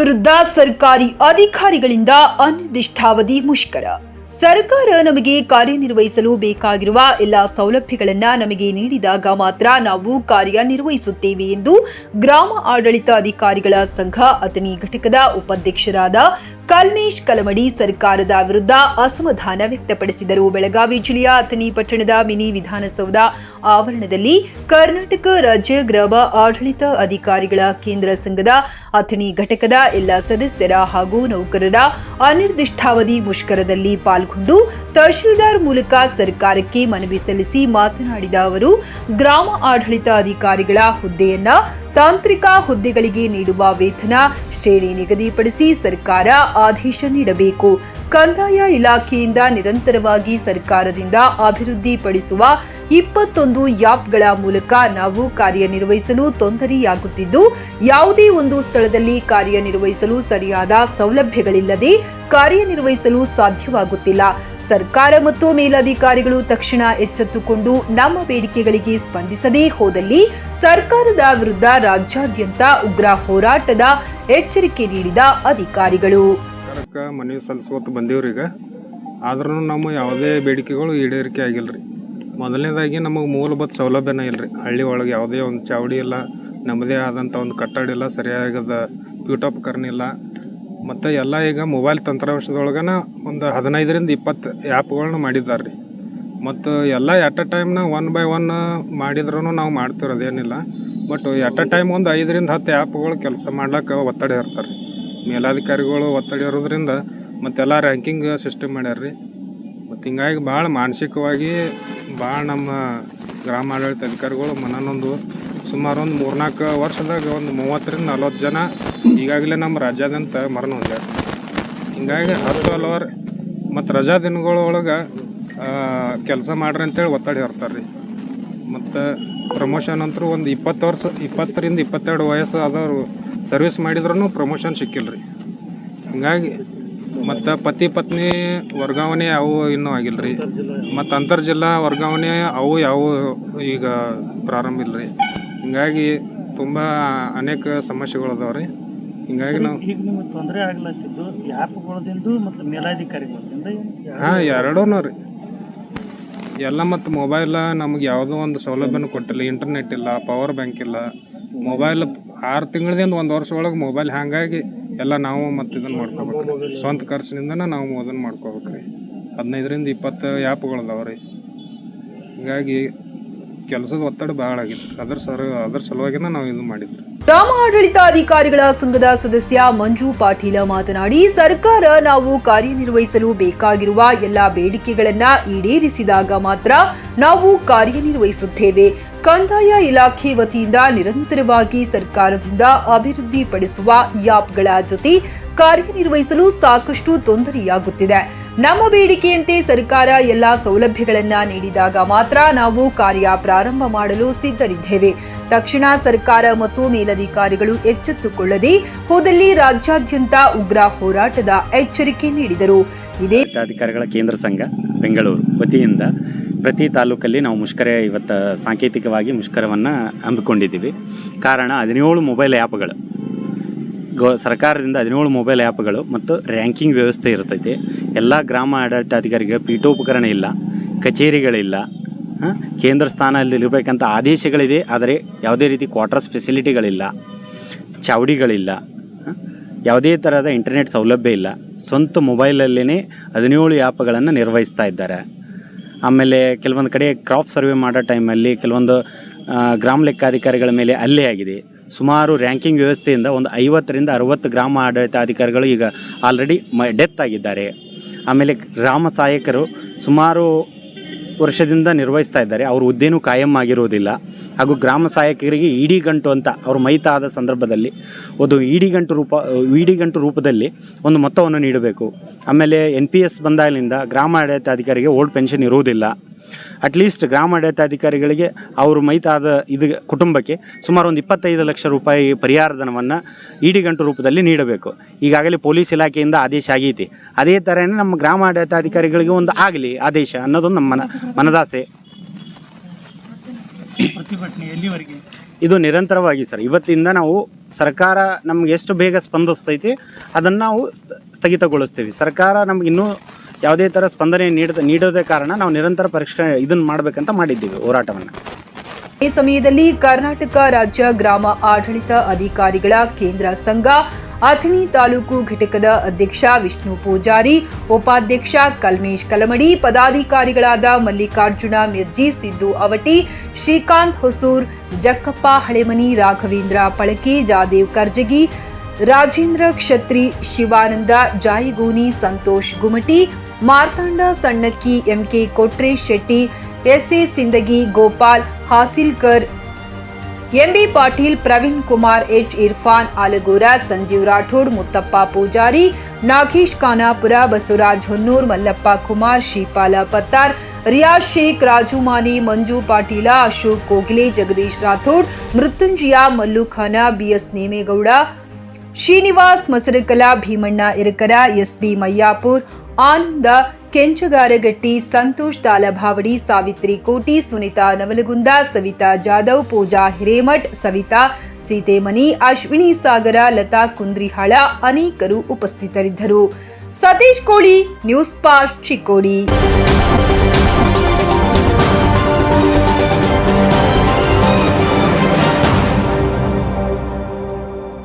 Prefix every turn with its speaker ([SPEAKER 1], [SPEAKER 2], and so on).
[SPEAKER 1] ವಿರುದ್ಧ ಸರ್ಕಾರಿ ಅಧಿಕಾರಿಗಳಿಂದ ಅನಿರ್ದಿಷ್ಟಾವಧಿ ಮುಷ್ಕರ. ಸರ್ಕಾರ ನಮಗೆ ಕಾರ್ಯನಿರ್ವಹಿಸಲು ಬೇಕಾಗಿರುವ ಎಲ್ಲ ಸೌಲಭ್ಯಗಳನ್ನು ನಮಗೆ ನೀಡಿದಾಗ ಮಾತ್ರ ನಾವು ಕಾರ್ಯನಿರ್ವಹಿಸುತ್ತೇವೆ ಎಂದು ಗ್ರಾಮ ಆಡಳಿತ ಅಧಿಕಾರಿಗಳ ಸಂಘ ಅಥಣಿ ಘಟಕದ ಉಪಾಧ್ಯಕ್ಷರಾದ ಕಲ್ಮೇಶ್ ಕಲಮಡಿ ಸರ್ಕಾರದ ವಿರುದ್ಧ ಅಸಮಾಧಾನ ವ್ಯಕ್ತಪಡಿಸಿದರು. ಬೆಳಗಾವಿ ಜಿಲ್ಲೆಯ ಅಥಣಿ ಪಟ್ಟಣದ ಮಿನಿ ವಿಧಾನಸೌಧ ಆವರಣದಲ್ಲಿ ಕರ್ನಾಟಕ ರಾಜ್ಯ ಗ್ರಾಮ ಆಡಳಿತ ಅಧಿಕಾರಿಗಳ ಕೇಂದ್ರ ಸಂಘದ ಅಥಣಿ ಘಟಕದ ಎಲ್ಲ ಸದಸ್ಯರ ಹಾಗೂ ನೌಕರರ ಅನಿರ್ದಿಷ್ಟಾವಧಿ ಮುಷ್ಕರದಲ್ಲಿ ಪಾಲ್ಗೊಂಡು ತಹಶೀಲ್ದಾರ್ ಮೂಲಕ ಸರ್ಕಾರಕ್ಕೆ ಮನವಿ ಸಲ್ಲಿಸಿ ಮಾತನಾಡಿದ ಅವರು, ಗ್ರಾಮ ಆಡಳಿತ ಅಧಿಕಾರಿಗಳ ಹುದ್ದೆಯನ್ನ ತಾಂತ್ರಿಕ ಹುದ್ದೆಗಳಿಗೆ ನೀಡುವ ವೇತನ ಶ್ರೇಣಿ ನಿಗದಿಪಡಿಸಿ ಸರ್ಕಾರ ಆದೇಶ ನೀಡಬೇಕು. ಕಂದಾಯ ಇಲಾಖೆಯಿಂದ ನಿರಂತರವಾಗಿ ಸರ್ಕಾರದಿಂದ ಅಭಿವೃದ್ಧಿಪಡಿಸುವ ಇಪ್ಪತ್ತೊಂದು ಯಾಪ್ಗಳ ಮೂಲಕ ನಾವು ಕಾರ್ಯನಿರ್ವಹಿಸಲು ತೊಂದರೆಯಾಗುತ್ತಿದ್ದು, ಯಾವುದೇ ಒಂದು ಸ್ಥಳದಲ್ಲಿ ಕಾರ್ಯನಿರ್ವಹಿಸಲು ಸರಿಯಾದ ಸೌಲಭ್ಯಗಳಿಲ್ಲದೆ ಕಾರ್ಯನಿರ್ವಹಿಸಲು ಸಾಧ್ಯವಾಗುತ್ತಿಲ್ಲ. ಸರ್ಕಾರ ಮತ್ತು ಮೇಲಧಿಕಾರಿಗಳು ತಕ್ಷಣ ಎಚ್ಚೆತ್ತುಕೊಂಡು ನಮ್ಮ ಬೇಡಿಕೆಗಳಿಗೆ ಸ್ಪಂದಿಸದೇ ಹೋದಲ್ಲಿ ಸರ್ಕಾರದ ವಿರುದ್ಧ ರಾಜ್ಯಾದ್ಯಂತ ಉಗ್ರ ಹೋರಾಟದ ಎಚ್ಚರಿಕೆ ನೀಡಿದ ಅಧಿಕಾರಿಗಳು.
[SPEAKER 2] ಮನವಿ ಸಲ್ಲಿಸುವತ್ತ ಬಂದಿವ್ರೀಗ ಆದ್ರೂ ನಮ್ಮ ಯಾವುದೇ ಬೇಡಿಕೆಗಳು ಈಡೇರಿಕೆ ಆಗಿಲ್ಲ ರೀ ಮೊದಲನೇದಾಗಿ ನಮಗೆ ಮೂಲಭೂತ ಸೌಲಭ್ಯನೇ ಇಲ್ಲ ರೀ ಹಳ್ಳಿ ಒಳಗೆ ಯಾವುದೇ ಒಂದು ಚಾವಡಿ ಇಲ್ಲ, ನಮ್ಮದೇ ಆದಂಥ ಒಂದು ಕಟ್ಟಡ ಇಲ್ಲ, ಸರಿಯಾಗದ ಪೀಠೋಪಕರಣ ಇಲ್ಲ ಮತ್ತು ಎಲ್ಲ ಈಗ ಮೊಬೈಲ್ ತಂತ್ರಾಂಶದೊಳಗನ ಒಂದು ಹದಿನೈದರಿಂದ ಇಪ್ಪತ್ತು ಆ್ಯಪ್ಗಳನ್ನ ಮಾಡಿದ್ದಾರೆ ರೀ. ಮತ್ತು ಎಲ್ಲ ಎಟ್ ಅ ಟೈಮ್ನ ಒನ್ ಬೈ ಒನ್ ಮಾಡಿದ್ರೂ ನಾವು ಮಾಡ್ತಿರೋದೇನಿಲ್ಲ. ಬಟ್ ಎಟ್ ಅ ಟೈಮ್ ಒಂದು ಐದರಿಂದ ಹತ್ತು ಆ್ಯಪ್ಗಳು ಕೆಲಸ ಮಾಡ್ಲಿಕ್ಕೆ ಒತ್ತಡ ಇರ್ತಾರೆ ರೀ. ಮೇಲಾಧಿಕಾರಿಗಳು ಒತ್ತಡ ಇರೋದ್ರಿಂದ ಮತ್ತೆಲ್ಲ ರ್ಯಾಂಕಿಂಗ್ ಸಿಸ್ಟಮ್ ಮಾಡ್ಯಾರ ರೀ. ಮತ್ತು ಹಿಂಗಾಗಿ ಭಾಳ ಮಾನಸಿಕವಾಗಿ ಭಾಳ ನಮ್ಮ ಗ್ರಾಮ ಆಡಳಿತ ಅಧಿಕಾರಿಗಳು ಮನನೊಂದು ಸುಮಾರು ಒಂದು ಮೂರ್ನಾಲ್ಕು ವರ್ಷದಾಗ ಒಂದು ಮೂವತ್ತರಿಂದ ನಲ್ವತ್ತು ಜನ ಈಗಾಗಲೇ ನಮ್ಮ ರಾಜ್ಯಾದ್ಯಂತ ಮರಣ ಹೊಂದ್ಯಾರ. ಹಿಂಗಾಗಿ ಹತ್ತು ಹಲವಾರು ಮತ್ತು ರಜಾ ದಿನಗಳೊಳಗೆ ಕೆಲಸ ಮಾಡ್ರಿ ಅಂತೇಳಿ ಒತ್ತಡ ಹೇಳ್ತಾರೆ ರೀ ಮತ್ತು ಪ್ರಮೋಷನ್ ಅಂತರೂ ಒಂದು ಇಪ್ಪತ್ತು ವರ್ಷ, ಇಪ್ಪತ್ತರಿಂದ ಇಪ್ಪತ್ತೆರಡು ವಯಸ್ಸು ಆದವರು ಸರ್ವಿಸ್ ಮಾಡಿದ್ರೂ ಪ್ರಮೋಷನ್ ಸಿಕ್ಕಿಲ್ಲ ರೀ ಹಿಂಗಾಗಿ ಮತ್ತು ಪತಿ ಪತ್ನಿ ವರ್ಗಾವಣೆ ಅವು ಇನ್ನೂ ಆಗಿಲ್ಲ ರೀ ಮತ್ತು ಅಂತರ್ಜಿಲ್ಲಾ ವರ್ಗಾವಣೆ ಅವು ಯಾವ ಈಗ ಪ್ರಾರಂಭ ಇಲ್ಲ ರೀ ಹಿಂಗಾಗಿ ತುಂಬ ಅನೇಕ ಸಮಸ್ಯೆಗಳು ಅದಾವೆ ರೀ. ಹಿಂಗಾಗಿ ನಾವು
[SPEAKER 3] ಈಗ ನಿಮಗೆ ತೊಂದರೆ ಆಗ್ಲತ್ತಿದ್ದು ಆ್ಯಪ್ಗಳದಿಂದ ಮತ್ತು ಮೇಲಾಧಿಕಾರಿಗಳಿಂದ
[SPEAKER 2] ಹಾಂ ಎರಡೂ ರೀ. ಎಲ್ಲ ಮತ್ತು ಮೊಬೈಲ ನಮ್ಗೆ ಯಾವುದೋ ಒಂದು ಸೌಲಭ್ಯನೂ ಕೊಟ್ಟಿಲ್ಲ ಇಂಟರ್ನೆಟ್ ಇಲ್ಲ ಪವರ್ ಬ್ಯಾಂಕ್ ಇಲ್ಲ. ಮೊಬೈಲ್ ಆರು ತಿಂಗಳದಿಂದ ಒಂದು ವರ್ಷ ಒಳಗೆ ಮೊಬೈಲ್ ಹ್ಯಾಂಗಾಗಿ ಎಲ್ಲ ನಾವು ಮತ್ತು ಇದನ್ನು ಮಾಡ್ಕೋಬೇಕು ರೀ. ಸ್ವಂತ ಖರ್ಚಿನಿಂದನೇ ನಾವು ಅದನ್ನು ಮಾಡ್ಕೋಬೇಕು ರೀ. ಹದಿನೈದರಿಂದ ಇಪ್ಪತ್ತು ಆ್ಯಪ್ಗಳು ಅದಾವೆ ರೀ. ಹಿಂಗಾಗಿ ಕೆಲಸದ ಒತ್ತಡ ಬಹಳ ಆಗಿತ್ತು. ಅದ್ರ ಸರ್, ಅದ್ರ ಸಲುವಾಗಿನ ನಾವು ಇದು ಮಾಡಿದ್ವಿ.
[SPEAKER 1] ಗ್ರಾಮ ಆಡಳಿತ ಅಧಿಕಾರಿಗಳ ಸಂಘದ ಸದಸ್ಯ ಮಂಜು ಪಾಟೀಲ ಮಾತನಾಡಿ, ಸರ್ಕಾರ ನಾವು ಕಾರ್ಯನಿರ್ವಹಿಸಲು ಬೇಕಾಗಿರುವ ಎಲ್ಲ ಬೇಡಿಕೆಗಳನ್ನ ಈಡೇರಿಸಿದಾಗ ಮಾತ್ರ ನಾವು ಕಾರ್ಯನಿರ್ವಹಿಸುತ್ತೇವೆ. ಕಂದಾಯ ಇಲಾಖೆ ವತಿಯಿಂದ ನಿರಂತರವಾಗಿ ಸರ್ಕಾರದಿಂದ ಅಭಿವೃದ್ಧಿಪಡಿಸುವ ಯಾಪ್ಗಳ ಜೊತೆ ಕಾರ್ಯನಿರ್ವಹಿಸಲು ಸಾಕಷ್ಟು ತೊಂದರೆಯಾಗುತ್ತಿದೆ. ನಮ್ಮ ಬೇಡಿಕೆಯಂತೆ ಸರ್ಕಾರ ಎಲ್ಲ ಸೌಲಭ್ಯಗಳನ್ನ ನೀಡಿದಾಗ ಮಾತ್ರ ನಾವು ಕಾರ್ಯ ಪ್ರಾರಂಭ ಮಾಡಲು ಸಿದ್ಧರಿದ್ದೇವೆ. ತಕ್ಷಣ ಸರ್ಕಾರ ಮತ್ತು ಮೇಲಧಿಕಾರಿಗಳು ಎಚ್ಚೆತ್ತುಕೊಳ್ಳದೆ ಹೋದಲ್ಲಿ ರಾಜ್ಯಾದ್ಯಂತ ಉಗ್ರ ಹೋರಾಟದ ಎಚ್ಚರಿಕೆ ನೀಡಿದರು. ಇದೇ
[SPEAKER 4] ಕೇಂದ್ರ ಸಂಘ ಬೆಂಗಳೂರು ವತಿಯಿಂದ ಪ್ರತಿ ತಾಲೂಕಲ್ಲಿ ನಾವು ಮುಷ್ಕರ ಇವತ್ತು ಸಾಂಕೇತಿಕವಾಗಿ ಮುಷ್ಕರವನ್ನು ಹಮ್ಮಿಕೊಂಡಿದ್ದೀವಿ. ಕಾರಣ ಹದಿನೇಳು ಮೊಬೈಲ್ ಆ್ಯಪ್ಗಳು ಗೋ ಸರ್ಕಾರದಿಂದ ಹದಿನೇಳು ಮೊಬೈಲ್ ಆ್ಯಪ್ಗಳು ಮತ್ತು ರ್ಯಾಂಕಿಂಗ್ ವ್ಯವಸ್ಥೆ ಇರ್ತೈತಿ. ಎಲ್ಲ ಗ್ರಾಮ ಆಡಳಿತಾಧಿಕಾರಿಗಳ ಪೀಠೋಪಕರಣ ಇಲ್ಲ, ಕಚೇರಿಗಳಿಲ್ಲ ಕೇಂದ್ರ ಕೇಂದ್ರ ಸ್ಥಾನದಲ್ಲಿರಬೇಕಂತ ಆದೇಶಗಳಿದೆ, ಆದರೆ ಯಾವುದೇ ರೀತಿ ಕ್ವಾರ್ಟರ್ಸ್ ಫೆಸಿಲಿಟಿಗಳಿಲ್ಲ ಚಾವಡಿಗಳಿಲ್ಲ? ಯಾವುದೇ ಥರದ ಇಂಟರ್ನೆಟ್ ಸೌಲಭ್ಯ ಇಲ್ಲ. ಸ್ವಂತ ಮೊಬೈಲಲ್ಲೇ ಹದಿನೇಳು ಆ್ಯಪ್ಗಳನ್ನು ನಿರ್ವಹಿಸ್ತಾ ಇದ್ದಾರೆ. ಆಮೇಲೆ ಕೆಲವೊಂದು ಕಡೆ ಕ್ರಾಪ್ ಸರ್ವೆ ಮಾಡೋ ಟೈಮಲ್ಲಿ ಕೆಲವೊಂದು ಗ್ರಾಮ ಲೆಕ್ಕಾಧಿಕಾರಿಗಳ ಮೇಲೆ ಅಲ್ಲೇ ಆಗಿದೆ. ಸುಮಾರು ರ್ಯಾಂಕಿಂಗ್ ವ್ಯವಸ್ಥೆಯಿಂದ ಒಂದು ಐವತ್ತರಿಂದ ಅರುವತ್ತು ಗ್ರಾಮ ಆಡಳಿತಾಧಿಕಾರಿಗಳು ಈಗ ಆಲ್ರೆಡಿ ಮ, ಡೆತ್ ಆಗಿದ್ದಾರೆ. ಆಮೇಲೆ ಗ್ರಾಮ ಸಹಾಯಕರು ಸುಮಾರು ವರ್ಷದಿಂದ ನಿರ್ವಹಿಸ್ತಾ ಇದ್ದಾರೆ. ಅವ್ರ ಹುದ್ದೆನೂ ಕಾಯಂ ಆಗಿರುವುದಿಲ್ಲ ಹಾಗೂ ಗ್ರಾಮ ಸಹಾಯಕರಿಗೆ ಇಡಿ ಗಂಟು ಅಂತ ಅವ್ರ ಮೈತ ಆದ ಸಂದರ್ಭದಲ್ಲಿ ಒಂದು ಇಡಿ ಗಂಟು ರೂಪ, ಇಡಿ ಗಂಟು ರೂಪದಲ್ಲಿ ಒಂದು ಮೊತ್ತವನ್ನು ನೀಡಬೇಕು. ಆಮೇಲೆ ಎನ್ ಪಿ ಎಸ್ ಬಂದಾಗಲಿಂದ ಗ್ರಾಮ ಆಡಳಿತಾಧಿಕಾರಿಗೆ ಓಲ್ಡ್ ಪೆನ್ಷನ್ ಇರುವುದಿಲ್ಲ. ಅಟ್ಲೀಸ್ಟ್ ಗ್ರಾಮ ಅಧಿಕಾರಿಗಳಿಗೆ ಅವ್ರ ಮೈತಾದ ಇದು ಕುಟುಂಬಕ್ಕೆ ಸುಮಾರು ಒಂದು ಇಪ್ಪತ್ತೈದು ಲಕ್ಷ ರೂಪಾಯಿ ಪರಿಹಾರ ಧನವನ್ನು ಇಡಿ ಗಂಟು ರೂಪದಲ್ಲಿ ನೀಡಬೇಕು. ಈಗಾಗಲೇ ಪೊಲೀಸ್ ಇಲಾಖೆಯಿಂದ ಆದೇಶ ಆಗೈತಿ. ಅದೇ ಥರನೇ ನಮ್ಮ ಗ್ರಾಮ ಆಡಳಿತಾಧಿಕಾರಿಗಳಿಗೆ ಒಂದು ಆಗಲಿ ಆದೇಶ ಅನ್ನೋದೊಂದು ನಮ್ಮ ಮನ ಮನದಾಸೆ.
[SPEAKER 3] ಪ್ರತಿಭಟನೆ ಎಲ್ಲಿವರೆಗೆ?
[SPEAKER 4] ಇದು ನಿರಂತರವಾಗಿ ಸರ್. ಇವತ್ತಿಂದ ನಾವು ಸರ್ಕಾರ ನಮ್ಗೆ ಎಷ್ಟು ಬೇಗ ಸ್ಪಂದಿಸ್ತೈತಿ ಅದನ್ನು ನಾವು ಸ್ಥ- ಸ್ಥಗಿತಗೊಳಿಸ್ತೀವಿ. ಸರ್ಕಾರ ನಮ್ಗೆ ಇನ್ನೂ ಯಾವುದೇ ಥರ ಸ್ಪಂದನೆ ನೀಡದ, ನೀಡೋದೇ ಕಾರಣ ನಾವು ನಿರಂತರ ಪರೀಕ್ಷೆ ಇದನ್ನು ಮಾಡಬೇಕಂತ ಮಾಡಿದ್ದೀವಿ ಹೋರಾಟವನ್ನು.
[SPEAKER 1] ಈ ಸಮಯದಲ್ಲಿ ಕರ್ನಾಟಕ ರಾಜ್ಯ ಗ್ರಾಮ ಆಡಳಿತ ಅಧಿಕಾರಿಗಳ ಕೇಂದ್ರ ಸಂಘ, ಅಥಣಿ ತಾಲೂಕು ಘಟಕದ ಅಧ್ಯಕ್ಷ ವಿಷ್ಣು ಪೂಜಾರಿ, ಉಪಾಧ್ಯಕ್ಷ Kalmesh Kalamadi, ಪದಾಧಿಕಾರಿಗಳಾದ Mallikarjuna Mirji, Siddu Avati, Shrikant Hosur, Jakkappa Halemani, Raghavendra Palaki, Jadhav Karjagi, Rajendra Kshatri, Shivananda, Jayagoni, Santosh Gumati Martanda Sannakki MK Kotre Shetty SA Sindagi Gopal Hasilkar MB Patil Praveen Kumar H Irfan Alagur Sanjeev Rathod Muttappa Pujari Nagesh Khanapur Basavaraj Honnur Mallappa Kumar Shripala Pattar Riyaz Sheikh Raju Mane Manju Patil Ashok Kogile Jagadish Rathod Mrityunjaya Mallu Khana BS Nemegowda Srinivas Masarakal Bhimanna Irakar SB Mayyapur Anand, Kenchagaragatti, Santosh Dalabhavadi Savitri Koti, Sunita Navalgund, Savita Jadhav, ಪೂಜಾ ಹಿರೇಮಠ್, ಸವಿತಾ ಸೀತೆಮನಿ ಅಶ್ವಿನಿ ಸಾಗರ, ಲತಾ ಕುಂದ್ರಿಹಾಳ ಅನೇಕರು ಉಪಸ್ಥಿತರಿದ್ದರು. ಸತೀಶ್ ಕೋಳಿ news past Chikkodi.